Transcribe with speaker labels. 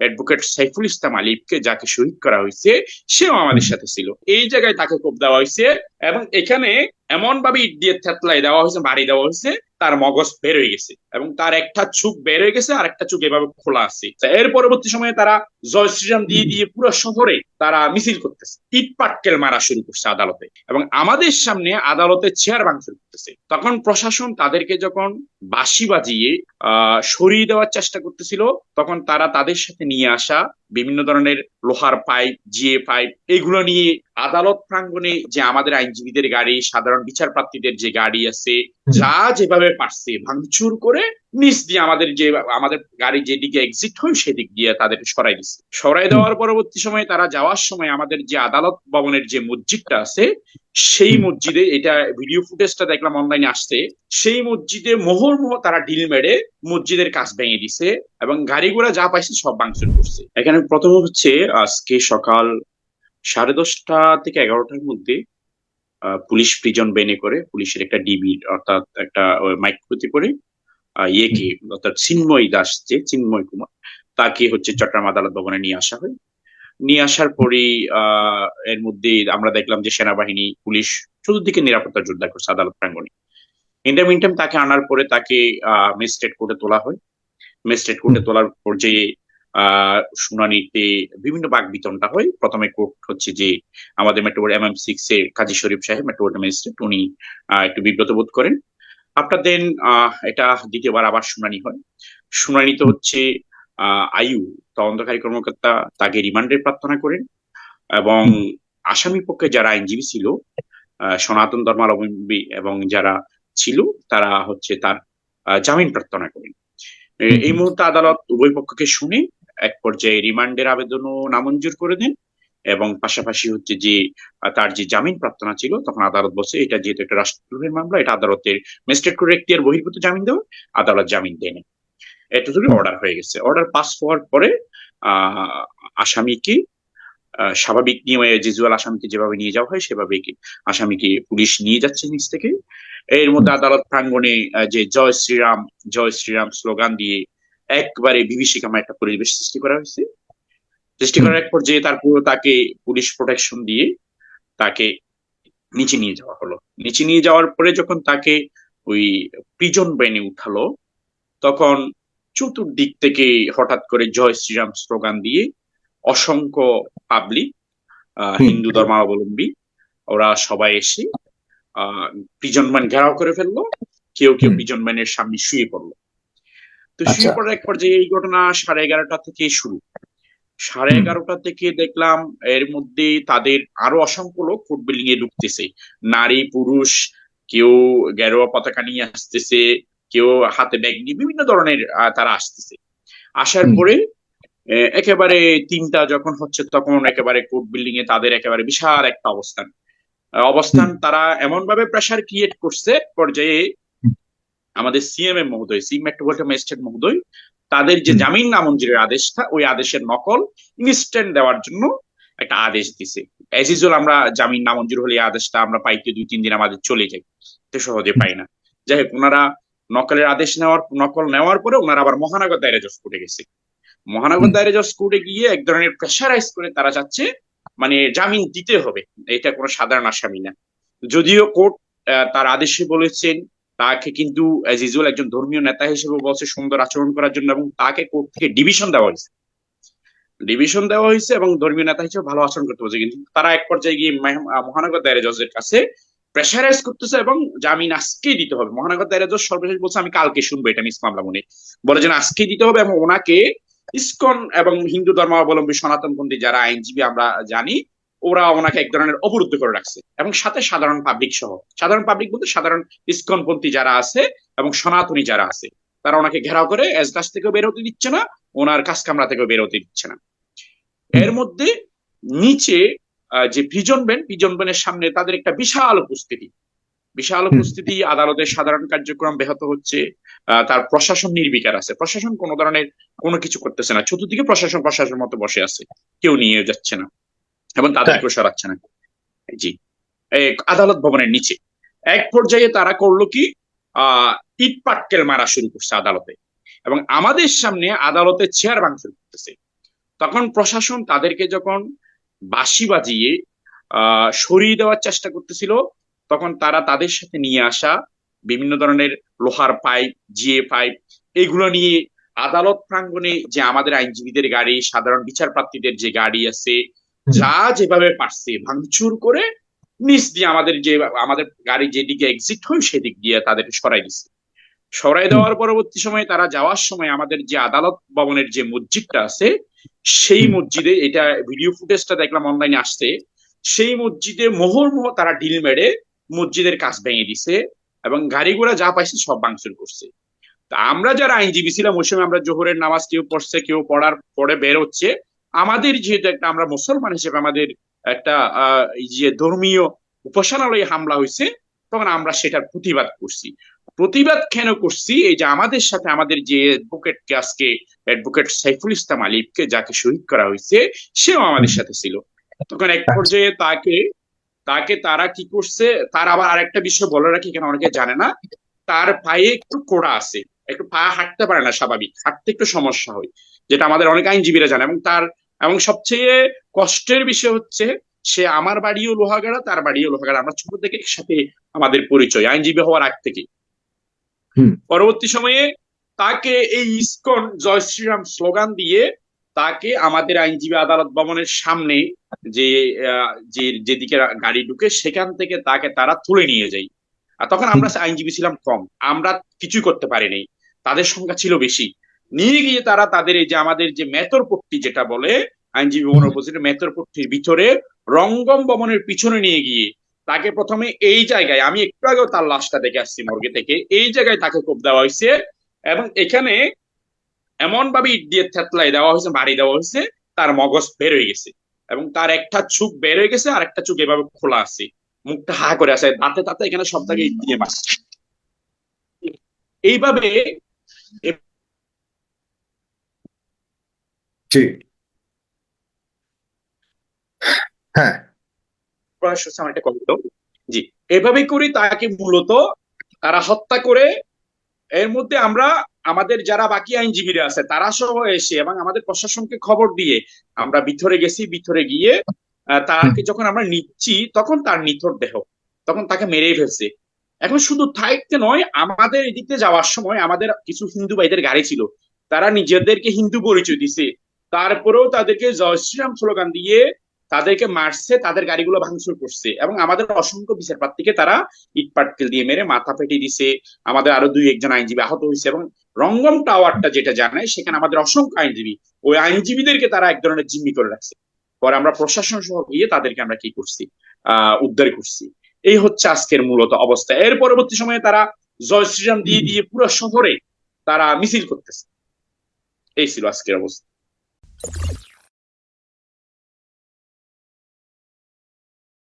Speaker 1: Advocate Saiful Islam আলিফকে যাকে শহীদ করা হয়েছে সেও আমাদের সাথে ছিল। এই জায়গায় তাকে কোপ দেওয়া হয়েছে এবং এখানে এমন ভাবে ইট দিয়ে থেতলাই দেওয়া হয়েছে, বাড়ি দেওয়া হয়েছে, তার মগজ বের হয়ে গেছে এবং তার একটা চুপ বের হয়ে গেছে আর একটা চুপ এভাবে খোলা আছে। এর পরবর্তী সময়ে তারা জয় শ্রীরাম দিয়ে দিয়ে পুরো শহরে তারা মিছিল করতেছে। ইট পাটকেল মারা শুরু করছে আদালতে এবং আমাদের সামনে আদালতে চেয়ার ভাঙচুর করতেছে। তখন প্রশাসন তাদেরকে যখন বাঁশি বাজিয়ে, আহ, সরিয়ে দেওয়ার চেষ্টা করতেছিল, তখন তারা তাদের সাথে নিয়ে আসা বিভিন্ন ধরনের লোহার পাইপ জিএ পাইপ এগুলো নিয়ে আদালত প্রাঙ্গণে যে আমাদের আইনজীবীদের গাড়ি সাধারণ বিচার প্রার্থীদের যে গাড়ি আছে যা যেভাবে পারছে ভাঙচুর করে নিচ দিয়ে আমাদের যে আমাদের গাড়ি যেদিকে এক্সিট হয় সেদিক দিয়ে তাদেরকে সরাই দিচ্ছে। সরাই দেওয়ার পরবর্তী সময় তারা যাওয়ার সময় আমাদের যে আদালত ভবনের যে মসজিদটা আছে সেই মসজিদে এটা ভিডিও ফুটেজটা দেখলাম অনলাইনে আসছে সেই মসজিদে মোহর মোহ তারা ডিল মেরে মসজিদের কাজ ভেঙে দিছে এবং গাড়ি ঘোড়া যা পাইছে সব ভাঙচুর করছে। এখানে প্রথম হচ্ছে আজকে সকাল সাড়ে দশটা থেকে এগারোটার মধ্যে পুলিশ প্রিজন বেনে করে পুলিশের একটা ডিবি অর্থাৎ একটা মাইক্রোতে করে ইয়েকে অর্থাৎ চিন্ময় দাস যে চিন্ময় কুমার তাকে হচ্ছে চট্টগ্রাম আদালত ভবনে নিয়ে আসা হয়। নিয়ে আসার পরেই এর মধ্যে আমরা দেখলাম যে সেনাবাহিনী, পুলিশ চতুর্দিকে নিরাপত্তা জোরদার করছে আদালত প্রাঙ্গণে। ইন্টারমিনটাম তাকে আনার পরে তাকে ম্যাজিস্ট্রেট কোর্টে তোলা হয়। ম্যাজিস্ট্রেট কোর্টে তোলার পর্যায়ে আহ শুনানিতে বিভিন্ন বাক বিতনটা হয়। প্রথমে কোর্ট হচ্ছে যে, আমাদের মেট্রোবোর্ড এম এম সিক্স এর কাজী শরীফ সাহেব মেট্রোবোর্ড ম্যাজিস্ট্রেট উনি একটু বিব্রত বোধ করেন। আফটার দেন এটা দ্বিতীয়বার আবার শুনানি হয়। শুনানিতে হচ্ছে আয়ু তদন্তকারী কর্মকর্তা তাকে রিমান্ডের প্রার্থনা করেন এবং আসামি পক্ষে যারা আইনজীবী ছিল সনাতন ধর্মাবলম্বী এবং যারা ছিল তারা হচ্ছে তার জামিন প্রার্থনা করেন। এই মুহূর্তে আদালত উভয় পক্ষকে শুনে এক পর্যায়ে রিমান্ডের আবেদনও নামঞ্জুর করে দেন এবং পাশাপাশি হচ্ছে যে তার যে জামিন প্রার্থনা ছিল তখন আদালত বসে এটা যেহেতু একটা রাষ্ট্রদ্রোহের মামলা এটা আদালতের ম্যাজিস্ট্রেট কোর্টের এখতিয়ার বহির্ভূত জামিন দেওয়া আদালত জামিন দেন এতটুকু অর্ডার হয়ে গেছে। অর্ডার পাস হওয়ার পরে আহ আসামিকে স্বাভাবিক নিয়মে জিজুয়াল আসামিকে যেভাবে নিয়ে যাওয়া হয় সেভাবে কি আসামিকে পুলিশ নিয়ে যাচ্ছে নিচ থেকে। এর মধ্যে আদালত প্রাঙ্গণে যে জয় শ্রীরাম জয় শ্রীরাম স্লোগান দিয়ে একবারে বিভীষিকাময় একটা পরিবেশ সৃষ্টি করা হয়েছে। সৃষ্টি করার এক পর্যায়ে তারপর তাকে পুলিশ প্রোটেকশন দিয়ে তাকে নিচে নিয়ে যাওয়া হলো। নিচে নিয়ে যাওয়ার পরে যখন তাকে ওই প্রিজন ব্যানে উঠালো তখন চতুর্দিক থেকে হঠাৎ করে জয় শ্রীরাম স্লোগান দিয়ে অসংখ্য পাবলিক হিন্দু ধর্মাবলম্বী ওরা সবাই এসে প্রিজন ম্যান ঘেরাও করে ফেলল কেউ কেউ প্রিজন ম্যানের সামনে শুয়ে পড়ল। তো শুয়ে
Speaker 2: আচ্ছা।
Speaker 1: পড়ার এক পর্যায়ে এই ঘটনা সাড়ে এগারোটা থেকে শুরু। সাড়ে এগারোটা থেকে দেখলাম এর মধ্যে তাদের আরও অসংখ্য লোক ফুট বিল্ডিং এ ঢুকতেছে। নারী পুরুষ কেউ গেরোয়া পতাকা নিয়ে আসতেছে কেউ হাতে ব্যাগ নিয়ে বিভিন্ন ধরনের তারা আসতেছে। আসার পরে একেবারে তিনটা যখন হচ্ছে তখন একেবারে কোর্ট বিল্ডিং এ তাদের একেবারে বিশাল একটা অবস্থান। অবস্থান তারা এমন ভাবে প্রেশার ক্রিয়েট করছে পর্যায়ে আমাদের সিএমএম মহোদয় সি মেট্রোপলিটন ম্যাজিস্ট্রেট মহোদয় তাদের যে জামিন নামঞ্জুরের আদেশটা ওই আদেশের নকল ইনস্ট্যান্ট দেওয়ার জন্য একটা আদেশ দিছে। অ্যাজ ইউজুয়াল আমরা জামিন নামঞ্জুর হলে আদেশটা আমরা পাইতে দুই তিন দিন আমাদের চলে যাই তো সহজে পাই না। যাই হোক ওনারা নকলের আদেশ নেওয়ার নকল নেওয়ার পরে ওনারা আবার মহানগর দায়রা জজ কোর্টে গেছে। মহানগর দায়রা জজ কোর্টে গিয়ে এক ধরনের প্রেশারাইজ করে তারা চাচ্ছে মানে জামিন দিতে হবে। এটা কোনো সাধারণ আসামি না। যদিও কোর্ট তার আদেশে বলেছেন তাকে কিন্তু অ্যাজ ইউজুয়াল একজন ধর্মীয় নেতা হিসেবে বলছে সুন্দর আচরণ করার জন্য এবং তাকে কোর্ট থেকে ডিভিশন দেওয়া হয়েছে। ডিভিশন দেওয়া হয়েছে এবং ধর্মীয় নেতা হিসেবে ভালো আচরণ করতে বলছে। কিন্তু তারা এক পর্যায়ে গিয়ে মহানগর দায়রা জজের কাছে প্রেশারাইজ করতেছে এবং জামিন আজকেই দিতে হবে। মহানগর দায়রা জজ সর্বশেষ বলছে, আমি কালকে শুনব, এটা মিস মামলা মনে। বলে যেন আজকেই দিতে হবে এবং ওনাকে ইসকন এবং হিন্দু ধর্মাবলম্বী সনাতনপন্থী যারা আইনজীবী আমরা জানি, ওরা ওনাকে এক ধরনের অবরুদ্ধ করে রাখছে। এবং সাথে সাধারণ পাবলিক সহ। সাধারণ পাবলিক বলতে সাধারণ ইস্কনপন্থী যারা আছে এবং সনাতনী যারা আছে, তারা ওনাকে ঘেরাও করে, এজলাস থেকেও বের হতে দিচ্ছে না, ওনার কাজ কামরা থেকেও বের হতে দিচ্ছে না। এর মধ্যে নিচে যে প্রিজন বেন প্রিজন বেনের সামনে তাদের একটা বিশাল উপস্থিতি। বিশাল উপস্থিতি আদালতের সাধারণ কার্যক্রম ব্যাহত হচ্ছে তার প্রশাসন নির্বিকার আছে। প্রশাসন কোনো ধরনের কোনো কিছু করতেছে না। চতুর্দিকে প্রশাসন প্রশাসন মতো বসে আছে। কেউ নিয়ে যাচ্ছে না এবং তাদেরকেও সরাচ্ছে না। জি। আদালত ভবনের নিচে। এক পর্যায়ে তারা করল কি? আহ ইট পাটকেল মারা শুরু করছে আদালতে এবং আমাদের সামনে আদালতে চেয়ার ভাঙচুর করতেছে। তখন প্রশাসন তাদেরকে যখন বাঁশি বাজিয়ে আহ সরিয়ে দেওয়ার চেষ্টা করতেছিল। তখন তারা তাদের সাথে নিয়ে আসা বিভিন্ন ধরনের লোহার পাইপ জিএ পাইপ এগুলো নিয়ে আদালত প্রাঙ্গণে যে আমাদের আইনজীবীদের গাড়ি সাধারণ বিচার প্রার্থীদের যে গাড়ি আছে যা যেভাবে পারছে ভাঙচুর করে নিচ দিয়ে আমাদের যে আমাদের গাড়ি যেদিকে এক্সিট হয় সেদিক দিয়ে তাদের সরাই দিচ্ছে সরাই দেওয়ার পরবর্তী সময়ে তারা যাওয়ার সময় আমাদের যে আদালত ভবনের যে মসজিদটা আছে সেই মসজিদে এটা ভিডিও ফুটেজটা দেখলাম অনলাইনে আসছে সেই মসজিদে মোহরমোহ তারা ডিল মেরে মসজিদের কাজ ভেঙে দিছে এবং গাড়ি ঘোড়া যা পাইছে সব ভাঙচুর করছে। তা আমরা যারা আইনজীবী ছিলাম ওই সময় আমরা জোহরের নামাজ কেউ পড়ছে কেউ পড়ার পরে বের হচ্ছে আমাদের যেহেতু একটা আমরা মুসলমান হিসেবে আমাদের একটা আহ, যে ধর্মীয় উপাসনালয়ে হামলা হয়েছে তখন আমরা সেটার প্রতিবাদ করছি। প্রতিবাদ কেন করছি? এই যে আমাদের সাথে আমাদের যে অ্যাডভোকেটকে আজকে অ্যাডভোকেট সাইফুল ইসলাম আলিফকে যাকে শহীদ করা হয়েছে, সেও আমাদের সাথে ছিল। তখন এক পর্যায়ে তাকে তাকে তারা কি করছে? তার আবার আরেকটা বিষয় বলে রাখি, কেন অনেকে জানে না? তার পায়ে একটু কোড়া আছে। একটু পা হাঁটতে পারে না স্বাভাবিক। হাঁটতে একটু সমস্যা হয়, যেটা আমাদের অনেক আইনজীবীরা জানে। এবং তার, এবং সবচেয়ে কষ্টের বিষয় হচ্ছে, সে আমার বাড়িও লোহাগাড়া, তার বাড়িও লোহাগাড়া। আমরা ছোট থেকে একসাথে আমাদের পরিচয়, আইনজীবী হওয়ার আগ থেকে। পরবর্তী সময়ে তাকে এই ইসকন জয় শ্রীরাম স্লোগান দিয়ে তাকে আমাদের আইনজীবী আদালত ভবনের সামনে যে যে যেদিকে গাড়ি ঢুকে সেখান থেকে তাকে তারা তুলে নিয়ে যায়। আর তখন আমরা আইনজীবী ছিলাম কম। আমরা কিছুই করতে পারিনি। তাদের সংখ্যা ছিল বেশি। নিয়ে গিয়ে তারা তাদের এই যে আমাদের যে মেতর পট্টি যেটা বলে আইনজীবী ভবন অপোজিটে মেতর পট্টির ভিতরে রঙ্গম ভবনের পিছনে নিয়ে গিয়ে তাকে প্রথমে এই জায়গায়, আমি একটু আগেও তার লাশটা দেখে আসছি মর্গে থেকে, এই জায়গায় তাকে কোপ দেওয়া হয়েছে এবং এখানে এমন ভাবে ইট দিয়ে থেতলাই দেওয়া হয়েছে, বাড়ি দেওয়া হয়েছে, তার মগজ বের হয়ে গেছে এবং তার একটা চুক বের হয়ে গেছে, আর একটা চুক এভাবে খোলা আছে, মুখটা হা করে আছে, দাঁতে দাঁতে এখানে সব জায়গায় ইট দিয়ে মারছে এইভাবে
Speaker 2: জি।
Speaker 1: একটা কথা জি। এভাবে করে তাকে মূলত তারা হত্যা করে এর মধ্যে আমরা আমাদের যারা বাকি আইনজীবীরা আছে তারা সহ এসে এবং আমাদের প্রশাসনকে খবর দিয়ে আমরা ভিতরে গেছি ভিতরে গিয়ে তাকে যখন আমরা নিচ্ছি তখন তার নিথর দেহ তখন তাকে মেরেই ফেলছে। এখন শুধু থাইতে নয় আমাদের এদিকে যাওয়ার সময় আমাদের কিছু হিন্দু ভাইদের গাড়ি ছিল। তারা নিজেদেরকে হিন্দু পরিচয় দিছে। তারপরেও তাদেরকে জয় শ্রীরাম স্লোগান দিয়ে তাদেরকে মারছে, তাদের গাড়িগুলো ভাঙচুর করছে এবং আমাদের অসংখ্য বিচার প্রার্থীকে তারা ইট পাটকেল দিয়ে মেরে মাথা ফেটে দিছে। আমাদের আরও দুই একজন আইনজীবী আহত হয়েছে এবং রঙ্গম টাওয়ারটা যেটা জানায়, সেখানে আমাদের অসংখ্য আইনজীবী, ওই আইনজীবীদেরকে তারা এক ধরনের জিম্মি করে রাখছে। পরে আমরা প্রশাসন সহ গিয়ে তাদেরকে আমরা কি করছি? আহ, উদ্ধার করছি। এই হচ্ছে আজকের মূলত অবস্থা। এর পরবর্তী সময়ে তারা জয় শ্রীরাম দিয়ে দিয়ে পুরো শহরে তারা মিছিল করতেছে। এই ছিল আজকের অবস্থা।